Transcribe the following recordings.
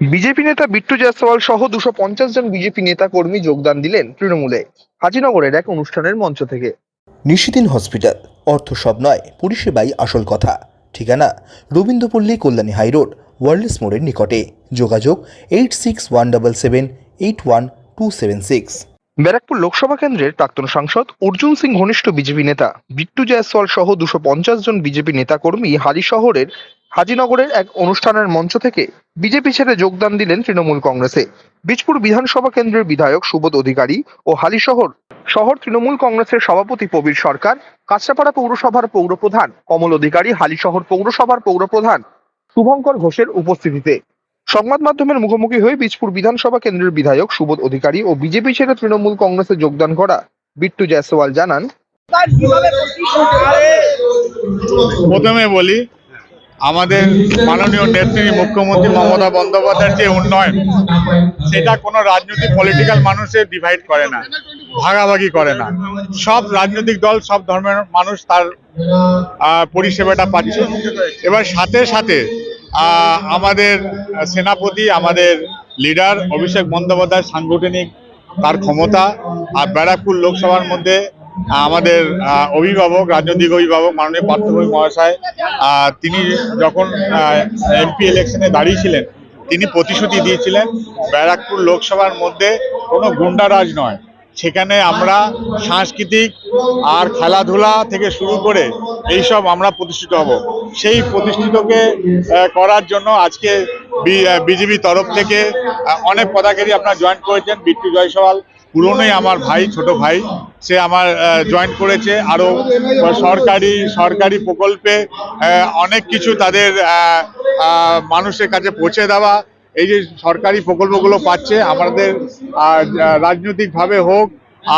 BJP নেতা বিট্টু জয়সওয়াল সহ দুশো পঞ্চাশ জন বিজেপি নেতা কর্মী যোগদান দিলেন তৃণমূলে। হাজিনগরের এক অনুষ্ঠানের মঞ্চ থেকে। নিশিদিন হসপিটাল অর্থ সব নয় পরিষেবাই আসল কথা। ঠিকানা রবীন্দ্রপল্লী কল্যাণী হাইরোড ওয়ার্ল্ডস মোড়ের নিকটে। যোগাযোগ eight six one double seven eight one two seven six. Barrackpore Lok Sabha কেন্দ্রের প্রাক্তন সাংসদ অর্জুন সিং ঘনিষ্ঠ বিজেপি নেতা। বিট্টু জয়সওয়াল সহ দুশো পঞ্চাশ জন বিজেপি নেতা কর্মী হালি শহরের হাজিনগরের এক অনুষ্ঠানের মঞ্চ থেকে বিজেপি ছেড়ে যোগদান দিলেন তৃণমূল কংগ্রেসে। বীজপুর বিধানসভা কেন্দ্রের বিধায়ক সুবোধ অধিকারী ও হালিশহর শহর তৃণমূল কংগ্রেসের সভাপতি প্রবীর সরকার, কাঁচরাপাড়া পৌরসভার পৌরপ্রধান কমল অধিকারী, হালিশহর পৌরসভার পৌরপ্রধান শুভঙ্কর ঘোষের উপস্থিতিতে। সংবাদ মাধ্যমের মুখোমুখি হয়ে বীজপুর বিধানসভা কেন্দ্রের বিধায়ক সুবোধ অধিকারী ও বিজেপি ছেড়ে তৃণমূল কংগ্রেসে যোগদান করা বিট্টু জয়সওয়াল জানান। প্রথমে বলি আমাদের মাননীয় নেত্রী মুখ্যমন্ত্রী মমতা বন্দ্যোপাধ্যায়ের যে উন্নয়ন, সেটা কোনো রাজনৈতিক পলিটিক্যাল মানুষের ডিভাইড করে না, ভাগাভাগি করে না। সব রাজনৈতিক দল, সব ধর্মের মানুষ তার পরিষেবাটা পাচ্ছে। এবার সাথে সাথে আমাদের সেনাপতি, আমাদের লিডার অভিষেক বন্দ্যোপাধ্যায় সাংগঠনিক তার ক্ষমতা, আর ব্যারাকপুর লোকসভার মধ্যে আমাদের অভিভাবক, রাজনৈতিক অভিভাবক, মাননীয় পার্থভূমি মহাশয় তিনি যখন এমপি ইলেকশনে দাঁড়িয়েছিলেন, তিনি প্রতিশ্রুতি দিয়েছিলেন, ব্যারাকপুর লোকসভার মধ্যে কোনো গুন্ডারাজ নয়। সেখানে আমরা সাংস্কৃতিক আর খেলাধুলা থেকে শুরু করে এইসব আমরা প্রতিষ্ঠিত হব। সেই প্রতিষ্ঠিতকে করার জন্য আজকে বিজেপি তরফ থেকে অনেক পদাধিকারী আপনারা জয়েন করেছেন, বিট্টু জয়সওয়াল পুরনোই আমার ভাই, ছোট ভাই। সে আমার জয়েন করেছে আরও সরকারি সরকারি প্রকল্পে অনেক কিছু তাদের মানুষের কাছে পৌঁছে দেওয়া। এই যে সরকারি প্রকল্পগুলো পাচ্ছে, আমাদের রাজনৈতিকভাবে হোক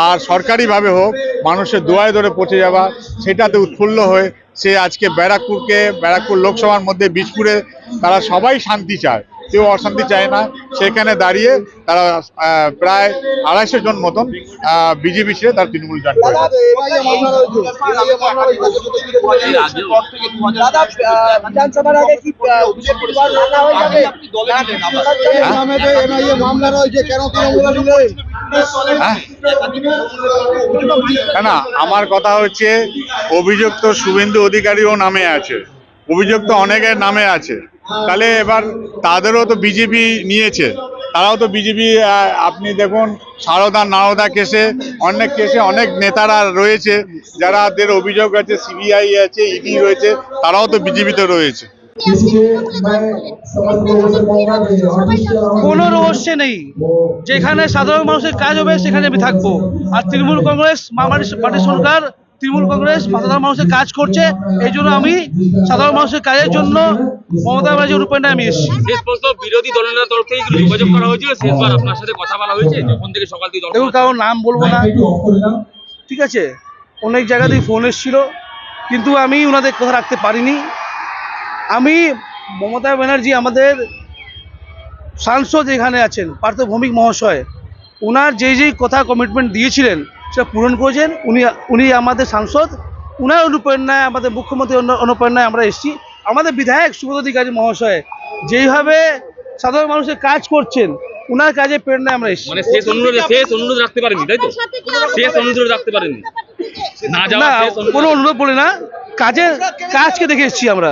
আর সরকারিভাবে হোক, মানুষের দোয়ায় ধরে পৌঁছে যাওয়া, সেটাতে উৎফুল্ল হয়ে সে আজকে ব্যারাকপুরকে, ব্যারাকপুর লোকসভার মধ্যে বীজপুরে তারা সবাই শান্তি চায়। কেউ অশান্তি চায় না। সেখানে দাঁড়িয়ে তারা প্রায় আড়াইশো জন মতন বিজেপি ছেড়ে তার তৃণমূল জয়েন করে। না আমার কথা হচ্ছে অভিযুক্ত শুভেন্দু অধিকারীও নামে আছে। অভিযুক্ত অনেকের নামে আছে। তাহলে এবার তাদেরও তো বিজেপি নিয়েছে। তারাও তো বিজেপি আপনি দেখুন সারদা নারদা কেসে অনেক কেসে অনেক নেতারা রয়েছে যারাদের অভিযোগ আছে সিবিআই আছে ইডি রয়েছে তারাও তো বিজেপিতে রয়েছে। কোনো রহস্য নেই। যেখানে সাধারণ মানুষের কাজ হবে সেখানে আমি থাকব। আর তৃণমূল কংগ্রেস মামারি পার্টি সরকার তৃণমূল কংগ্রেস সাধারণ মানুষের কাজ করছে এই জন্য আমি সাধারণ মানুষের কাজের জন্য মমতা ব্যানার্জি রূপেণে আমি এসেছি। শেষ পর্যন্ত বিরোধী দলের তরফ থেকে যোগাযোগ করা হয়েছিল শেষবার আপনার সাথে কথা বলা হয়েছে যখন থেকে সকাল থেকে দেখুন কারোর নাম বলব না। ঠিক আছে অনেক জায়গাতেই ফোন এসেছিল কিন্তু আমি ওনাদের কথা রাখতে পারিনি। আমি মমতা ব্যানার্জি আমাদের সাংসদ এখানে আছেন পার্থ ভৌমিক মহাশয়। ওনার যেই যেই কথা কমিটমেন্ট দিয়েছিলেন সেটা পূরণ করেছেন। উনি উনি আমাদের সাংসদ। উনার অনুপ্রেরণায় আমাদের মুখ্যমন্ত্রী অনুপ্রেরণায় আমরা এসেছি। আমাদের বিধায়ক সুবোধ অধিকারী মহাশয় যেইভাবে সাধারণ মানুষের কাজ করছেন উনার কাজে প্রেরণায় আমরা এসেছি। মানে শেষ অনুরোধ শেষ অনুরোধ রাখতে পারেননি তাই তো? শেষ অনুরোধ রাখতে পারেননি। না কোনো অনুরোধ বলি না। কাজের কাজকে দেখে এসেছি আমরা।